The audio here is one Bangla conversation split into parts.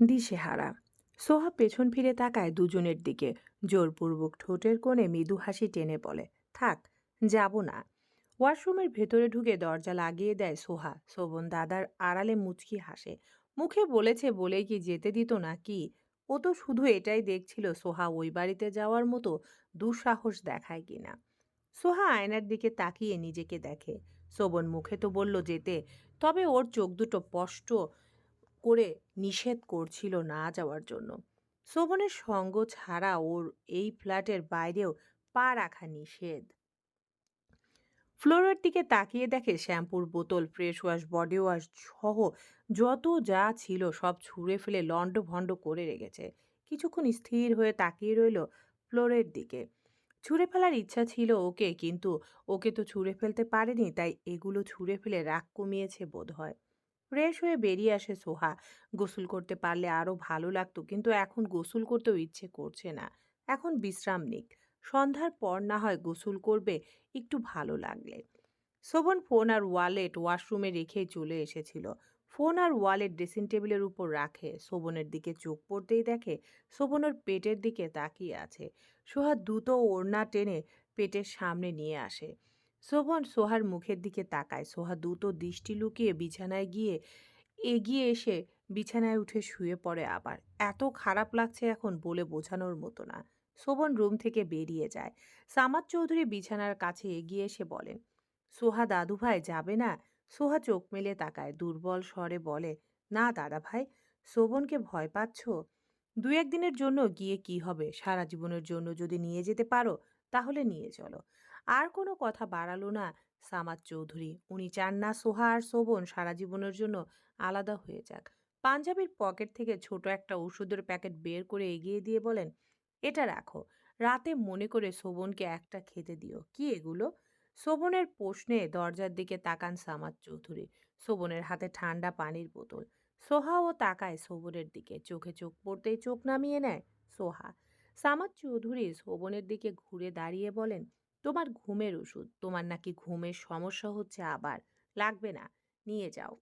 দিশেহারা। সোহা পেছন ফিরে তাকায় দুজনের দিকে। জোরপূর্বক ঠোঁটের কোণে মৃদু হাসি টেনে বলে, থাক, যাব না। ওয়াশরুমের ভেতরে ঢুকে দরজা লাগিয়ে দেয় সোহা। শোভন দাদার আড়ালে মুচকি হাসে। মুখে বলেছে বলেই কি যেতে দিত না কি ও তো শুধু এটাই দেখছিল সোহা ওই বাড়িতে যাওয়ার মতো দুঃসাহস দেখায় কিনা। সোহা আয়নার দিকে তাকিয়ে নিজেকে দেখে। শোভন মুখে তো বলল, যেতে। তবে ওর চোখ দুটো স্পষ্ট করে নিষেধ করছিল না যাওয়ার জন্য। শোভনের সঙ্গ ছাড়া ওর এই ফ্ল্যাটের বাইরেও পা রাখা নিষেধ। ফ্লোরের দিকে তাকিয়ে দেখে শ্যাম্পুর বোতল, ফ্রেশ ওয়াশ, বডি ওয়াশ সহ যত যা ছিল সব ছুঁড়ে ফেলে লন্ড ভন্ড করে রেখেছে। কিছুক্ষণ স্থির হয়ে তাকিয়ে রইল ফ্লোরের দিকে। ছুঁড়ে ফেলার ইচ্ছা ছিল ওকে, কিন্তু ওকে তো ছুঁড়ে ফেলতে পারেনি, তাই এগুলো ছুঁড়ে ফেলে রাগ কমিয়েছে বোধ হয় ফ্রেশ হয়ে বেরিয়ে আসে সোহা। গোসল করতে পারলে আরও ভালো লাগতো, কিন্তু এখন গোসল করতেও ইচ্ছে করছে না। এখন বিশ্রাম নিক। সন্ধ্যার পর না হয় গোসল করবে, একটু ভালো লাগলে। শোভন ফোন আর ওয়ালেট ওয়াশরুমে রেখেই চলে এসেছিল। ফোন আর ওয়ালেট ড্রেসিং টেবিলের উপর রাখে। শোভনের দিকে চোখ পড়তেই দেখে শোভনের পেটের দিকে তাকিয়ে আছে। সোহা দ্রুত ওড়না টেনে পেটের সামনে নিয়ে আসে। শোভন সোহার মুখের দিকে তাকায়। সোহা দ্রুত দৃষ্টি লুকিয়ে বিছানায় গিয়ে এগিয়ে এসে বিছানায় উঠে শুয়ে পড়ে আবার। এত খারাপ লাগছে এখন বলে বোঝানোর মতো না। শোভন রুম থেকে বেরিয়ে যায়। সামাদ চৌধুরী বিছানার কাছে এগিয়ে এসে বলেন, সোহা দাদু ভাই যাবে না? সোহা চোখ মেলে তাকায়। দুর্বল স্বরে বলে, না দাদা ভাই শোভনকে ভয় পাচ্ছ? দু একদিনের জন্য গিয়ে কি হবে? সারা জীবনের জন্য যদি নিয়ে যেতে পারো, তাহলে নিয়ে চলো। আর কোনো কথা বাড়ালো না সামাদ চৌধুরী। উনি চান না সোহা আর শোভন সারা জীবনের জন্য আলাদা হয়ে যাক। পাঞ্জাবির পকেট থেকে ছোট একটা ওষুধের প্যাকেট বের করে এগিয়ে দিয়ে বলেন, এটা রাখো। রাতে মনে করে শোভনকে একটা খেতে দিও। কি এগুলো? শোভনের প্রশ্নে দরজার দিকে তাকান সামাদ চৌধুরী। শোভনের হাতে ঠান্ডা পানির বোতল। সোহাও তাকায় শোভনের দিকে। চোখে চোখ পড়তেই চোখ নামিয়ে নেয় সোহা। সামাদ চৌধুরী শোভনের দিকে ঘুরে দাঁড়িয়ে বলেন তোমার ঘুমের ওষুধ, তোমার নাকি ঘুমের সমস্যা হচ্ছে আবার, লাগবে না, নিয়ে যাও।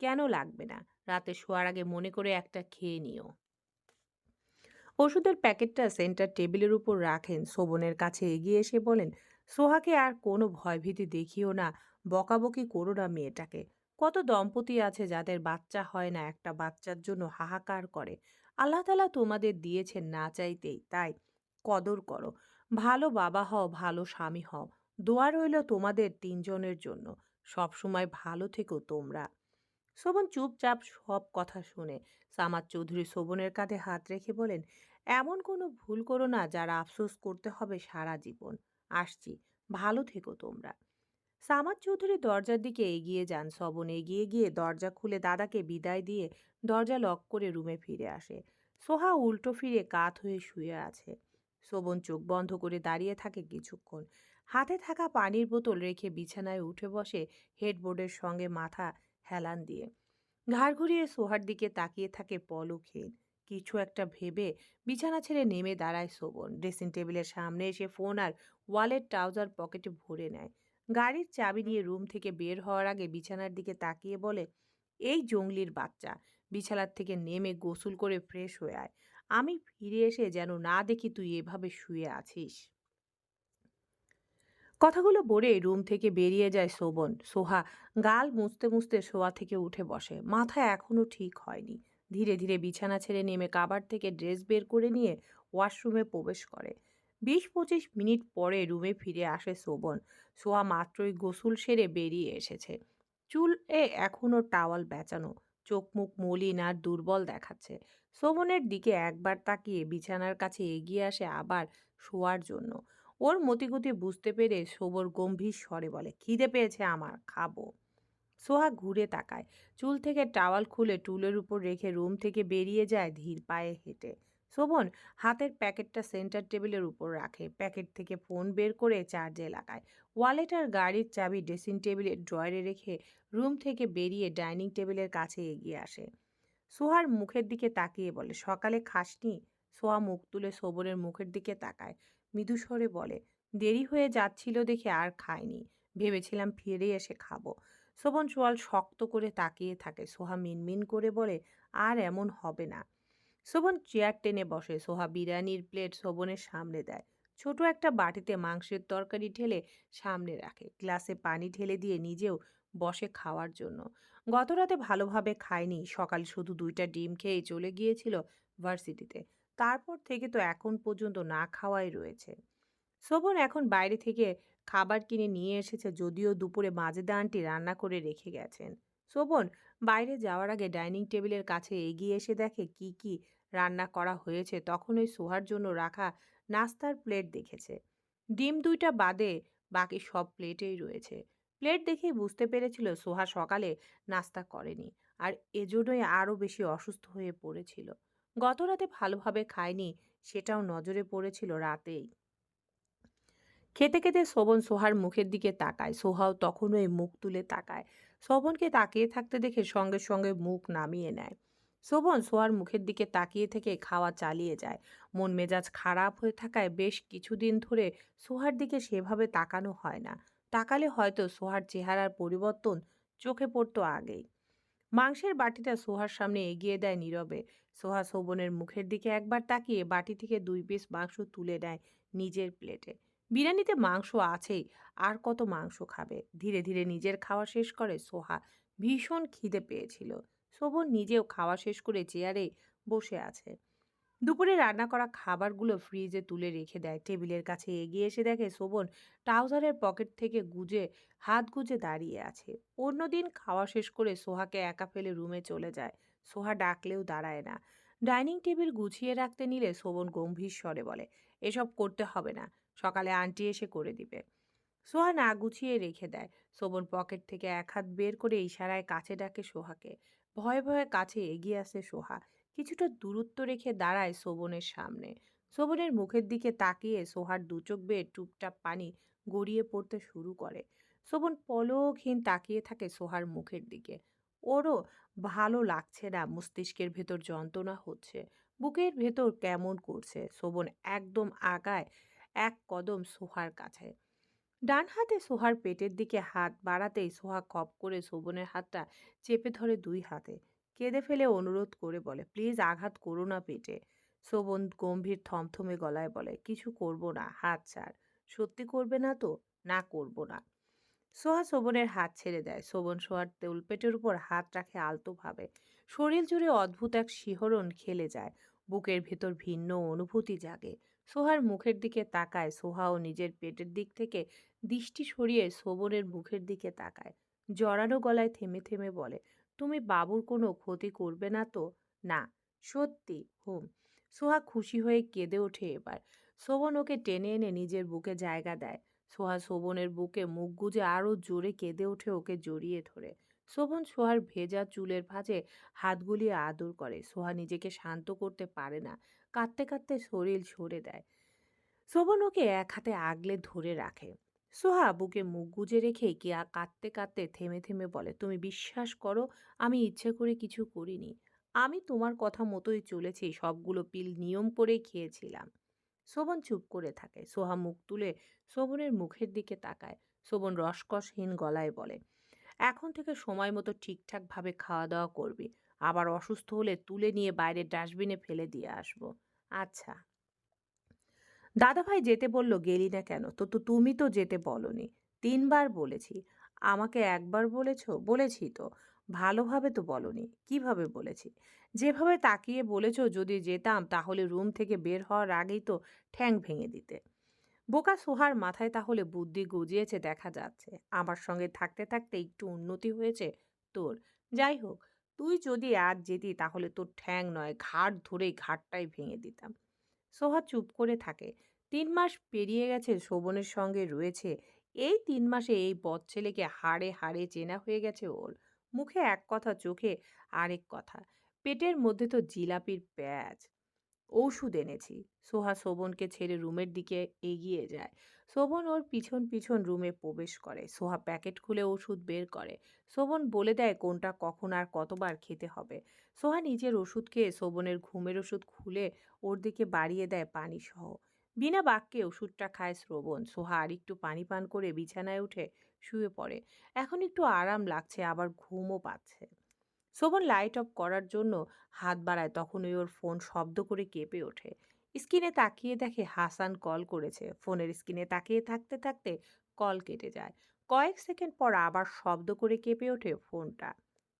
কেন লাগবে না? রাতে শোয়ার আগে মনে করে একটা খেয়ে নিও। ওষুধের প্যাকেটটা সেন্টার টেবিলের উপর রাখেন, শোভনের কাছে এগিয়ে এসে বলেন, সোহাকে আর কোনো ভয়ভীতি দেখিও না, বকাবকি করো না মেয়েটাকে। কত দম্পতি আছে যাদের বাচ্চা হয় না, একটা বাচ্চার জন্য হাহাকার করে। আল্লাহ তালা তোমাদের দিয়েছেন না চাইতেই, তাই কদর করো। ভালো বাবা হও, ভালো স্বামী হও। দোয়া রইল তোমাদের তিনজনের জন্য। সবসময় ভালো থেকো তোমরা। শোভন চুপচাপ সব কথা শুনে সামাদ চৌধুরী শোভনের কাঁধে হাত রেখে বলেন, এমন কোনো ভুল করো না যারা আফসোস করতে হবে সারা জীবন। আসছি। ভালো থেকো তোমরা। সামাদ চৌধুরী দরজার দিকে এগিয়ে যান। শবন এগিয়ে গিয়ে দরজা খুলে দাদাকে বিদায় দিয়ে দরজা লক করে রুমে ফিরে আসে। সোহা উল্টো ফিরে কাত হয়ে শুয়ে আছে। শোভন চোখ বন্ধ করে দাঁড়িয়ে থাকে কিছুক্ষণ। হাতে থাকা পানির বোতল রেখে বিছানায় উঠে বসে হেডবোর্ডের সঙ্গে মাথা হেলান দিয়ে। ঘাড় ঘুরিয়ে সোহার দিকে তাকিয়ে থাকে পলকহীন কিছু একটা ভেবে বিছানা ছেড়ে নেমে দাঁড়ায় শোভন ড্রেসিং টেবিলের সামনে এসে ফোন আর ওয়ালেট ট্রাউজার পকেটে ভরে নেয়। গাড়ির চাবি নিয়ে রুম থেকে বের হওয়ার আগে বিছানার দিকে তাকিয়ে বলে, এই জঙ্গলির বাচ্চা। বিছানার থেকে নেমে গোসল করে ফ্রেশ হয়ে আয়। আমি ফিরে এসে যেন না দেখি তুই এভাবে শুয়ে আছিস। কথাগুলো বলে রুম থেকে বেরিয়ে যায় শোভন। সোহা গাল মুছতে মুছতে শোয়া থেকে উঠে বসে। মাথা এখনও ঠিক হয়নি। ধীরে ধীরে বিছানা ছেড়ে নেমে কাবার থেকে ড্রেস বের করে নিয়ে ওয়াশরুমে প্রবেশ করে। বিশ পঁচিশ মিনিট পরে রুমে ফিরে আসে শোভন। সোহা মাত্রই গোসল সেরে বেরিয়ে এসেছে। চুল এ এখনও টাওয়াল বেচানো চোখ মুখ মলিন আর দুর্বল দেখাচ্ছে। শোভনের দিকে একবার তাকিয়ে বিছানার কাছে এগিয়ে আসে আবার শোয়ার জন্য। ওর মতিগতি বুঝতে পেরে শোভর গম্ভীর স্বরে বলে, খিদে পেয়েছে আমার, খাব। সোহা ঘুরে তাকায়। চুল থেকে টাওয়াল খুলে টুলের উপর রেখে রুম থেকে বেরিয়ে যায় ধীর পায়ে হেঁটে। শোভন হাতের প্যাকেটটা সেন্টার টেবিলের উপর রাখে। প্যাকেট থেকে ফোন বের করে চার্জে লাগায়। ওয়ালেট আর গাড়ির চাবি ড্রেসিং টেবিলের ড্রয়ারে রেখে রুম থেকে বেরিয়ে ডাইনিং টেবিলের কাছে এগিয়ে আসে। সোহার মুখের দিকে তাকিয়ে বলে, সকালে খাসনি? সোহা মুখ তুলে শোভনের মুখের দিকে তাকায়। মৃদু স্বরে বলে, দেরি হয়ে যাচ্ছিল দেখে আর খাইনি। ভেবেছিলাম ফিরে এসে খাব। শোভন সোয়াল শক্ত করে তাকিয়ে থাকে। সোহা মিনমিন করে বলে, আর এমন হবে না। শোভন চেয়ার টেনে বসে। সোহা বিরিয়ানির প্লেট শোভনের সামনে দেয়। ছোট একটা বাটিতে মাংসের তরকারি ঢেলে সামনে রাখে। গ্লাসে পানি ঢেলে দিয়ে নিজেও বসে খাওয়ার জন্য। গতরাতে ভালোভাবে খায়নি। সকাল শুধু দুইটা ডিম খেয়ে চলে গিয়েছিল ভার্সিটিতে। তারপর থেকে তো এখন পর্যন্ত না খাওয়াই রয়েছে। শোভন এখন বাইরে থেকে খাবার কিনে নিয়ে এসেছে, যদিও দুপুরে মাজেদা আন্টি রান্না করে রেখে গেছেন। শোভন বাইরে যাওয়ার আগে ডাইনিং টেবিলের কাছে এগিয়ে এসে দেখে কি কি রান্না করা হয়েছে, তখন ওই সোহার জন্য রাখা নাস্তার প্লেট দেখেছে। ডিম দুইটা বাদে বাকি সব প্লেটেই রয়েছে। প্লেট দেখেই বুঝতে পেরেছিল সোহা সকালে নাস্তা করেনি আর এজন্যই আরও বেশি অসুস্থ হয়ে পড়েছিল। গত রাতে ভালোভাবে খায়নি, সেটাও নজরে পড়েছিল রাতেই। খেতে খেতে শোভন সোহার মুখের দিকে তাকায়। সোহাও তখনই মুখ তুলে তাকায়। শোভনকে তাকিয়ে থাকতে দেখে সঙ্গে সঙ্গে মুখ নামিয়ে নেয়। শোভন সোহার মুখের দিকে তাকিয়ে থেকে খাওয়া চালিয়ে যায়। মন মেজাজ খারাপ হয়ে থাকায় বেশ কিছুদিন ধরে সোহার দিকে সেভাবে তাকানো হয় না। তাকালে হয়তো সোহার চেহারার পরিবর্তন চোখে পড়তো আগেই। মাংসের বাটিটা সোহার সামনে এগিয়ে দেয় নীরবে। সোহা শোভনের মুখের দিকে একবার তাকিয়ে বাটি থেকে দুই পিস মাংস তুলে নেয় নিজের প্লেটে। বিরিয়ানিতে মাংস আছেই, আর কত মাংস খাবে? ধীরে ধীরে নিজের খাওয়া শেষ করে সোহা ভীষণ খিদে পেয়েছিল। শোভন নিজেও খাওয়া শেষ করে চেয়ারে বসে আছে। দুপুরে রান্না করা খাবারগুলো ফ্রিজে তুলে রেখে দেয়। টেবিলের কাছে এগিয়ে এসে দেখে শোভন ট্রাউজারের পকেট থেকে গুজে, হাত গুজে দাঁড়িয়ে আছে। অন্যদিন খাওয়া শেষ করে সোহাকে একা ফেলে রুমে চলে যায়। সোহা ডাকলেও দাঁড়ায় না। ডাইনিং টেবিল গুছিয়ে রাখতে নিলে শোভন গম্ভীর স্বরে বলে, এসব করতে হবে না। সকালে আন্টি এসে করে দিবে। সোহা না গুছিয়ে রেখে দেয়। শোভন পকেট থেকে এক হাত বের করে ইশারায় কাছে ডাকে সোহাকে। ভয়ে ভয়ে কাছে এগিয়ে আসে সোহা। কিছুটা দূরত্ব রেখে দাঁড়ায় শোভনের সামনে। শোভনের মুখের দিকে তাকিয়ে সোহার দুচোখ বেয়ে টুপটাপ পানি গড়িয়ে পড়তে শুরু করে। শোভন পলকহীন তাকিয়ে থাকে সোহার মুখের দিকে। ওরও ভালো লাগছে না মস্তিষ্কের ভেতর যন্ত্রণা হচ্ছে। বুকের ভেতর কেমন করছে? শোভন একদম আগায় এক কদম সোহার কাছে। ডান হাতে সোহার পেটের দিকে হাত বাড়াতেই সোহা খপ করে শোভনের হাতটা চেপে ধরে দুই হাতে। কেঁদে ফেলে অনুরোধ করে বলে, প্লিজ আঘাত করো না পেটে। শোভন গম্ভীর থমথমে গলায় বলে, কিছু করব না, হাত ছাড়। সত্যি করবে না তো? না করব না। সোহা শোভনের হাত ছেড়ে দেয়। শোভন সোহার তেলপেটের উপর হাত রাখে আলতোভাবে শরীর জুড়ে অদ্ভুত এক শিহরণ খেলে যায়। বুকের ভেতর ভিন্ন অনুভূতি জাগে। সোহার মুখের দিকে তাকায়। সোহাও নিজের পেটের দিক থেকে দৃষ্টি সরিয়ে শোভনের মুখের দিকে তাকায়। জড়ানো গলায় থেমে থেমে বলে, তুমি বাবুর কোনো ক্ষতি করবে না তো? না। সত্যি? হুম। সোহা খুশি হয়ে কেঁদে ওঠে এবার। শোভন ওকে টেনে এনে নিজের বুকে জায়গা দেয়। সোহা শোভনের বুকে মুখ গুজে আরও জোরে কেঁদে ওঠে ওকে জড়িয়ে ধরে। শোভন সোহার ভেজা চুলের ভাঁজে হাত গুলিয়ে আদর করে। সোহা নিজেকে শান্ত করতে পারে না। কাঁদতে কাঁদতে শরীর সরে দেয়। শোভন ওকে এক হাতে আগলে ধরে রাখে। সোহা বুকে মুখ গুজে রেখে কিয়া কাঁদতে কাঁদতে থেমে থেমে বলে, তুমি বিশ্বাস করো, আমি ইচ্ছে করে কিছু করিনি। আমি তোমার কথা মতোই চলেছি, সবগুলো পিল নিয়ম করেই খেয়েছিলাম শোভন চুপ করে থাকে। সোহা মুখ তুলে শোভনের মুখের দিকে তাকায়। শোভন রসকসহীন গলায় বলে, এখন থেকে সময় মতো ঠিকঠাকভাবে খাওয়া দাওয়া করবি। আবার অসুস্থ হলে তুলে নিয়ে বাইরের ডাস্টবিনে ফেলে দিয়ে আসব। আচ্ছা। দাদাভাই যেতে বলল, গেলি না কেন? তো তো তুমি তো যেতে বলনি। তিনবার বলেছি। আমাকে একবার বলেছ? বলেছি তো। ভালোভাবে তো বলনি। কীভাবে বলেছি? যেভাবে তাকিয়ে বলেছ যদি যেতাম তাহলে রুম থেকে বের হওয়ার আগেই তো ঠ্যাং ভেঙে দিতে। বোকা সোহার মাথায় তাহলে বুদ্ধি গজিয়েছে, দেখা যাচ্ছে। আমার সঙ্গে থাকতে থাকতে একটু উন্নতি হয়েছে তোর। যাই হোক তুই যদি আজ যেতি, তাহলে তোর ঠ্যাং নয় ঘাট ধরেই ঘাটটাই ভেঙে দিতাম। সোহা চুপ করে থাকে। তিন মাস পেরিয়ে গেছে, শোভনের সঙ্গে রয়েছে। এই তিন মাসে এই বদ ছেলেকে হাড়ে হাড়ে চেনা হয়ে গেছে ওর। মুখে এক কথা, চোখে আরেক কথা। পেটের মধ্যে তো জিলাপির প্যাচ। ঔষধ এনেছি। সোহা শোভনকে ছেড়ে রুমের দিকে এগিয়ে যায়। শোভন ওর পিছন পিছন রুমে প্রবেশ করে। সোহা প্যাকেট খুলে ওষুধ বের করে। শোভন বলে দেয় কোনটা কখন আর কতবার খেতে হবে। সোহা নিজের ওষুধ খেয়ে শোভনের ঘুমের ওষুধ খুলে ওর দিকে বাড়িয়ে দেয় পানি সহ বিনা বাক্যে ওষুধটা খায় শ্রবণ। সোহা আর একটু পানি পান করে বিছানায় উঠে শুয়ে পড়ে। এখন একটু আরাম লাগছে, আবার ঘুমও পাচ্ছে। শোভন লাইট অফ করার জন্য হাত বাড়ায়, তখনই ওর ফোন শব্দ করে কেঁপে ওঠে। স্ক্রিনে তাকিয়ে দেখে হাসান কল করেছে। ফোনের স্ক্রিনে তাকিয়ে থাকতে থাকতে কল কেটে যায়। কয়েক সেকেন্ড পর আবার শব্দ করে কেঁপে ওঠে ফোনটা।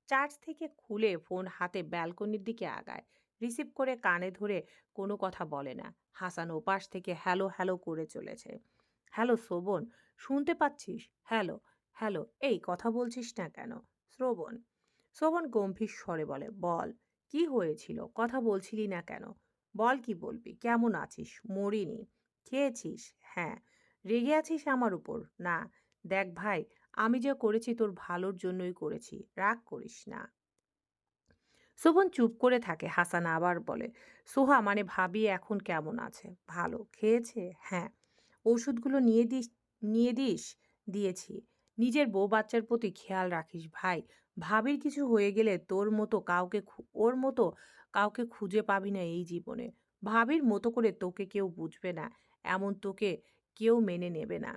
চার্জ থেকে খুলে ফোন হাতে ব্যালকনির দিকে আগায়। রিসিভ করে কানে ধরে কোনো কথা বলে না। হাসান ওপাশ থেকে হ্যালো হ্যালো করে চলেছে। হ্যালো শোভন শুনতে পাচ্ছিস? হ্যালো হ্যালো, এই কথা বলছিস না কেন? শ্রবণ। শ্রবণ গম্ভীর স্বরে বলে, বল, কি হয়েছিল? কথা বলছিলি না কেন? বল কি বলবি? কেমন আছিস? মরিনি। খেয়েছিস? হ্যাঁ। রেগে আছিস আমার উপর? না। দেখ ভাই, আমি যা করেছি তোর ভালোর জন্যই করেছি। রাগ করিস না। শোভন চুপ করে থাকে, হাসান আবার বলে, সোহা মানে ভাবি এখন কেমন আছে? ভালো। খেয়েছে? হ্যাঁ। ওষুধগুলো নিয়ে দিস নিয়ে দিস? দিয়েছি। নিজের বউ বাচ্চার প্রতি খেয়াল রাখিস ভাই। ভাবির কিছু হয়ে গেলে তোর মতো, কাউকে ওর মতো কাউকে খুঁজে পাবি না এই জীবনে। ভাবির মতো করে তোকে কেউ বুঝবে না, এমন তোকে কেউ মেনে নেবে না।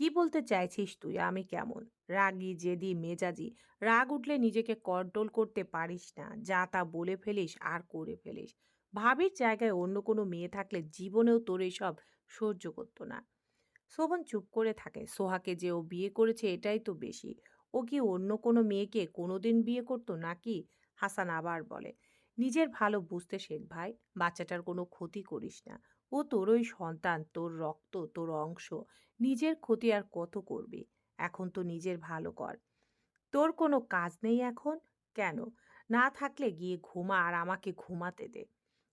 কি বলতে চাইছিস তুই? আমি কেমন? রাগী, জেদি, মেজাজি, রাগ উঠলে নিজেকে কন্ট্রোল করতে পারিস না। যা তা বলে ফেলিস, আর করে ফেলিস। ভাবির জায়গায় অন্য কোনো মেয়ে থাকলে জীবনেও তোর এসব সহ্য করতো না। শোভন চুপ করে থাকে। সোহাকে যে ও বিয়ে করেছে, এটাই তো বেশি। ও কি অন্য কোনো মেয়েকে কোনোদিন বিয়ে করতো নাকি? হাসান আবার বলে। নিজের ভালো বুঝতে শেখ ভাই, বাচ্চাটার কোনো ক্ষতি করিস না। ও তোরই সন্তান, তোর রক্ত, তোর অংশ, নিজের ক্ষতি আর কত করবি? এখন তো নিজের ভালো কর। তোর কোনো কাজ নেই এখন? কেন? না থাকলে গিয়ে ঘুমা আর আমাকে ঘুমাতে দে।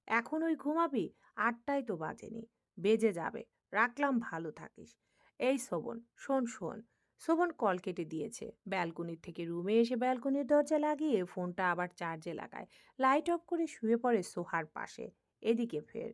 এখন ওই ঘুমাবি? আটটাই তো বাজেনি। বেজে যাবে। রাখলাম ভালো থাকিস। এই শোভন শোন শোন। শোভন কল কেটে দিয়েছে। ব্যালকনির থেকে রুমে এসে ব্যালকনির দরজা লাগিয়ে ফোনটা আবার চার্জে লাগায়। লাইট অফ করে শুয়ে পড়ে সোহার পাশে। এদিকে ফের।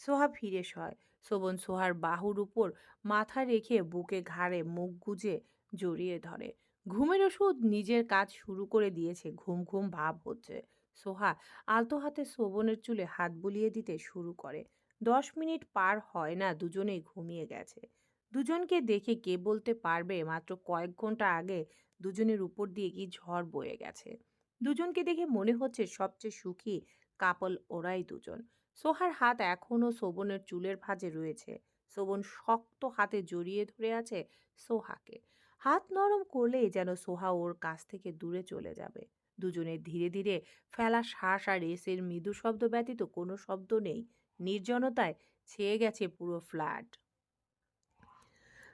সোহা ফিরে শয় শোভন সোহার বাহুর উপর মাথা রেখে বুকে ঘাড়ে মুখ গুজে জড়িয়ে ধরে। ঘুমের ওষুধ নিজের কাজ শুরু করে দিয়েছে। ঘুম ঘুম ভাব হচ্ছে। সোহা আলতো হাতে শোভনের চুলে হাত বুলিয়ে দিতে শুরু করে। দশ মিনিট পার হয় না, দুজনেই ঘুমিয়ে গেছে। দুজনকে দেখে কে বলতে পারবে? মাত্র কয়েক ঘণ্টা আগে দুজনের উপর দিয়ে কি ঝড় বয়ে গেছে? দুজনকে দেখে মনে হচ্ছে সবচেয়ে সুখী কাপল ওরাই দুজন। সোহার হাত এখনও শোভনের চুলের ভাঁজে রয়েছে। শোভন শক্ত হাতে জড়িয়ে ধরে আছে সোহাকে। হাত নরম করলেই যেন সোহা ওর কাছ থেকে দূরে চলে যাবে। দুজনের ধীরে ধীরে ফেলা শ্বাস আর এসের মৃদু শব্দ ব্যতীত কোনো শব্দ নেই। নির্জনতায় ছেয়ে গেছে পুরো ফ্ল্যাট।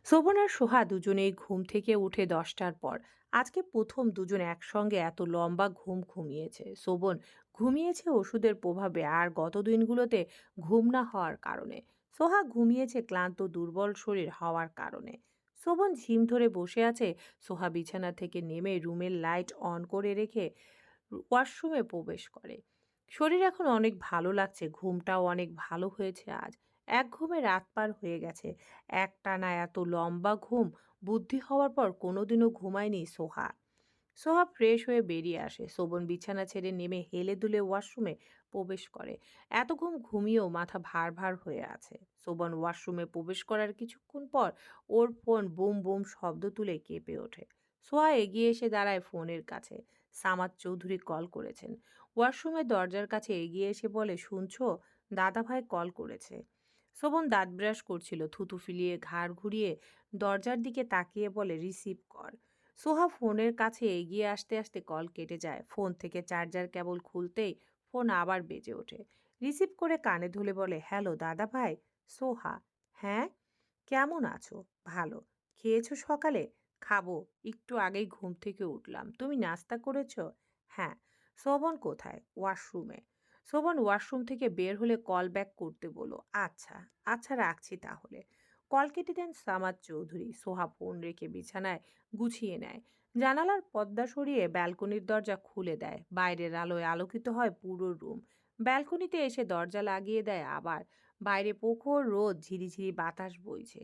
শোভন আর সোহা দুজনেই ঘুম থেকে উঠে দশটার পর। আজকে প্রথম দুজন একসঙ্গে এত লম্বা ঘুম ঘুমিয়েছে। শোভন ঘুমিয়েছে ওষুধের প্রভাবে আর গত দিনগুলোতে ঘুম না হওয়ার কারণে। সোহা ঘুমিয়েছে ক্লান্ত, দুর্বল শরীর হওয়ার কারণে। শোভন ঝিম ধরে বসে আছে। সোহা বিছানা থেকে নেমে রুমের লাইট অন করে রেখে ওয়াশরুমে প্রবেশ করে। শরীর এখন অনেক ভালো লাগছে। ঘুমটাও অনেক ভালো হয়েছে আজ। এক ঘুমে রাত পার হয়ে গেছে। একটানা এত লম্বা ঘুম, বুদ্ধি হওয়ার পর কোনোদিনও ঘুমায়নি সোহা। সোহা ফ্রেশ হয়ে বেরিয়ে আসে। শোভন বিছানা ছেড়ে নেমে হেলে দুলে ওয়াশরুমে প্রবেশ করে। এত ঘুম ঘুমিয়েও মাথা ভার ভার হয়ে আছে। শোভন ওয়াশরুমে প্রবেশ করার কিছুক্ষণ পর ওর ফোন বুম বুম শব্দ তুলে কেঁপে ওঠে। সোহা এগিয়ে এসে দাঁড়ায় ফোনের কাছে। সামাদ চৌধুরী কল করেছেন। ওয়াশরুমের দরজার কাছে এগিয়ে এসে বলে, শুনছো? দাদাভাই কল করেছে। শোভন দাঁত ব্রাশ করছিল, থুতু ফিলিয়ে ঘাড় ঘুরিয়ে দরজার দিকে তাকিয়ে বলে, রিসিভ কর। সোহা ফোনের কাছে এগিয়ে আসতে আসতে কল কেটে যায়। ফোন থেকে চার্জার কেবল খুলতেই ফোন আবার বেজে ওঠে। রিসিভ করে কানে ধুলে বলে, হ্যালো দাদা ভাই। সোহা হ্যাঁ কেমন আছো? ভালো। খেয়েছো সকালে? খাব। একটু আগেই ঘুম থেকে উঠলাম। তুমি নাস্তা করেছ? হ্যাঁ। শোভন কোথায়? ওয়াশরুমে। শোভন ওয়াশরুম থেকে বের হলে কল ব্যাক করতে বলো আচ্ছা আচ্ছা রাখছি তাহলে। কল কেটে দেন সামাদ চৌধুরী। সোহা ফোন রেখে বিছানায় গুছিয়ে নেয়। জানালার পর্দা সরিয়ে ব্যালকনির দরজা খুলে দেয়। বাইরের আলোয় আলোকিত হয় পুরো রুম। ব্যালকনিতে এসে দরজা লাগিয়ে দেয় আবার। বাইরে প্রখর রোদ, ঝিরিঝিরি বাতাস বইছে।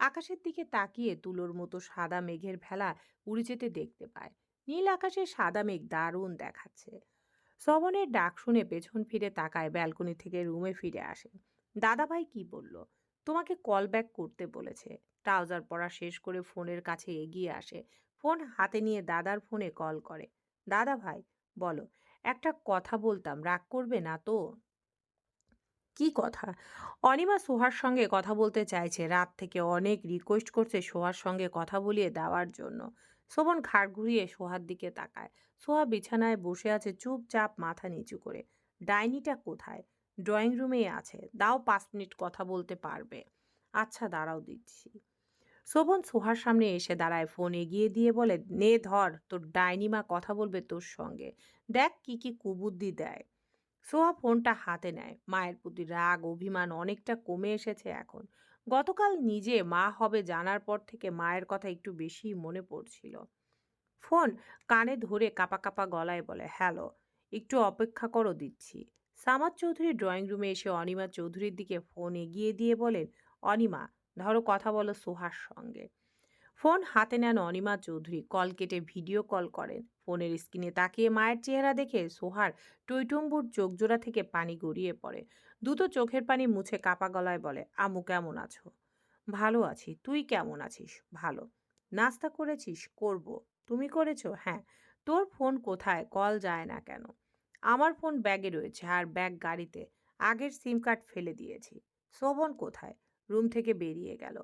আকাশের দিকে তাকিয়ে তুলোর মতো সাদা মেঘের ভেলা উড়ে যেতে দেখতে পায়। নীল আকাশে সাদা মেঘ দারুণ দেখাচ্ছে। শ্রবণের ডাক শুনে পেছন ফিরে তাকায় ব্যালকনি থেকে রুমে ফিরে আসে। দাদাভাই কি বলল? তোমাকে কল ব্যাক করতে বলেছে। ট্রাউজার পরা শেষ করে ফোনের কাছে এগিয়ে আসে। ফোন হাতে নিয়ে দাদার ফোনে কল করে। দাদা ভাই বলো, একটা কথা বলতাম, রাগ করবে না তো? কি কথা? অনিমা সোহার সঙ্গে কথা বলতে চাইছে। রাত থেকে অনেক রিকোয়েস্ট করছে সোহার সঙ্গে কথা বলিয়ে দেওয়ার জন্য। শোভন ঘাড় ঘুরিয়ে সোহার দিকে তাকায়। সোহা বিছানায় বসে আছে চুপচাপ মাথা নিচু করে। ডাইনিটা কোথায়? ড্রয়িং রুমেই আছে। দাও পাঁচ মিনিট কথা বলতে পারবে। আচ্ছা দাঁড়াও দিচ্ছি শোভন সোহার সামনে এসে দাঁড়ায়। ফোন এগিয়ে দিয়ে বলে, নে ধর, তোর ডাইনিমা কথা বলবে তোর সঙ্গে। দেখ কি কি কুবুদ্ধি দেয়। সোহা ফোনটা হাতে নেয়। মায়ের প্রতি রাগ, অভিমান অনেকটা কমে এসেছে এখন। গতকাল নিজে মা হবে জানার পর থেকে মায়ের কথা একটু বেশি মনে পড়ছিল। ফোন কানে ধরে কাপা কাপা গলায় বলে, হ্যালো, একটু অপেক্ষা করো দিচ্ছি। সামাদ চৌধুরী ড্রয়িং রুমে এসে অনিমা চৌধুরীর দিকে ফোন এগিয়ে দিয়ে বলেন, অনিমা, ধরো কথা বলো সোহার সঙ্গে। ফোন হাতে নেন অনিমা চৌধুরী, কল কেটে ভিডিও কল করেন। ফোনের স্ক্রিনে তাকিয়ে মায়ের চেহারা দেখে সোহার টৈটম্বুর চোখজোড়া থেকে পানি গড়িয়ে পড়ে। দুটো চোখের পানি মুছে কাপা গলায় বলে আমু কেমন আছো? ভালো আছি। তুই কেমন আছিস? ভালো। নাস্তা করেছিস? করব। তুমি করেছ? হ্যাঁ। তোর ফোন কোথায়? কল যায় না কেন? আমার ফোন ব্যাগে রয়েছে আর ব্যাগ গাড়িতে। আগের সিম কার্ড ফেলে দিয়েছি। শোভন কোথায়? রুম থেকে বেরিয়ে গেল।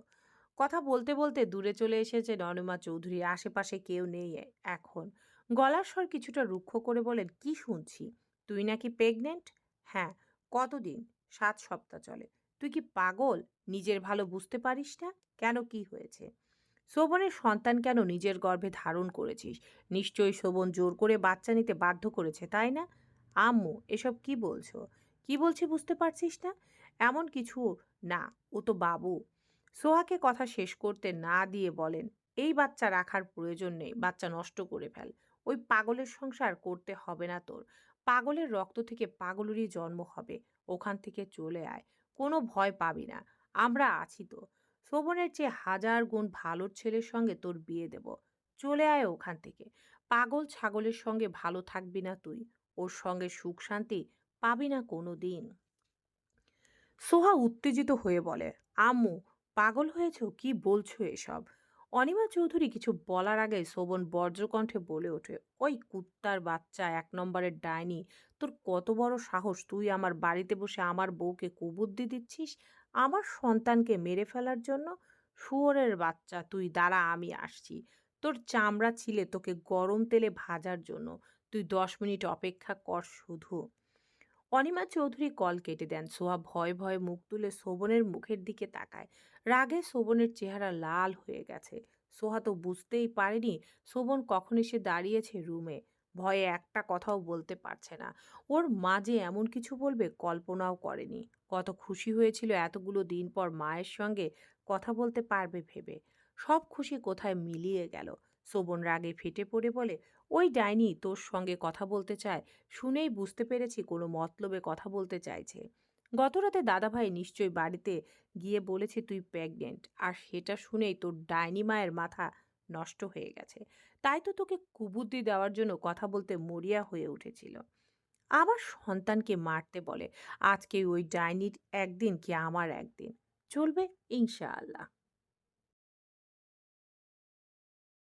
কথা বলতে বলতে দূরে চলে এসেছে ননিমা চৌধুরী। আশেপাশে কেউ নেই এখন। গলার স্বর কিছুটা রুক্ষ করে বলেন, কি শুনছি? তুই নাকি প্রেগনেন্ট হ্যাঁ কতদিন? সাত সপ্তাহ চলে। তুই কি পাগল? নিজের ভালো বুঝতে পারিস না? কেন কি হয়েছে? শোভনের সন্তান কেন নিজের গর্ভে ধারণ করেছিস? নিশ্চয়ই শোভন জোর করে বাচ্চা নিতে বাধ্য করেছে, তাই না? আম্মু, এসব কি বলছো? কি বলছি বুঝতে পারছিস না? এমন কিছু না, ও তো বাবু। সোহাকে কথা শেষ করতে না দিয়ে বলেন, এই বাচ্চা রাখার প্রয়োজন নেই, বাচ্চা নষ্ট করে ফেল। ওই পাগলের সংসার করতে হবে না তোর। পাগলের রক্ত থেকে পাগলেরই জন্ম হবে। ওখান থেকে চলে আয়। কোনো ভয় পাবি না। আমরা আছি তো। শোভনের চেয়ে হাজার গুণ ভালোর ছেলের সঙ্গে তোর বিয়ে দেব। চলে আয় ওখান থেকে। পাগল ছাগলের সঙ্গে ভালো থাকবি না তুই। ওর সঙ্গে সুখ শান্তি পাবি না কোনো দিন সোহা উত্তেজিত হয়ে বলে, আম্মু, পাগল হয়েছ? কি বলছো এসব? অনিমা চৌধুরী কিছু বলার আগে শোভন বজ্রকণ্ঠে বলে ওঠে, ওই কুত্তার বাচ্চা এক নম্বরের ডাইনি, তোর কত বড় সাহস? তুই আমার বাড়িতে বসে আমার বউকে কুবুদ্ধি দিচ্ছিস? আমার সন্তানকে মেরে ফেলার জন্য? শুয়োরের বাচ্চা, তুই দাঁড়া, আমি আসছি। তোর চামড়া ছিলে তোকে গরম তেলে ভাজার জন্য। তুই দশ মিনিট অপেক্ষা কর শুধু। অনিমা চৌধুরী কল কেটে দেন। সোহা ভয়ে ভয়ে মুখ তুলে শোভনের মুখের দিকে তাকায়। রাগে শোভনের চেহারা লাল হয়ে গেছে। সোহা তো বুঝতেই পারেনি শোভন কখন এসে দাঁড়িয়েছে রুমে। ভয়ে একটা কথাও বলতে পারছে না। ওর মা যে এমন কিছু বলবে কল্পনাও করেনি। কত খুশি হয়েছিল এতগুলো দিন পর মায়ের সঙ্গে কথা বলতে পারবে ভেবে। সব খুশি কোথায় মিলিয়ে গেল? শোভন রাগে ফেটে পড়ে বলে, ওই ডাইনি তোর সঙ্গে কথা বলতে চায়, শুনেই বুঝতে পেরেছি কোনো মতলবে কথা বলতে চাইছে। গতরাতে দাদাভাই নিশ্চয়ই বাড়িতে গিয়ে বলেছে, তুই প্রেগনেন্ট, আর সেটা শুনেই তোর ডাইনি মায়ের মাথা নষ্ট হয়ে গেছে। তাই তো তোকে কুবুদ্ধি দেওয়ার জন্য কথা বলতে মরিয়া হয়ে উঠেছিল। আমার সন্তানকে মারতে বলে, আজকে ওই ডাইনির একদিন কি আমার একদিন? চলবে ইনশাআল্লাহ।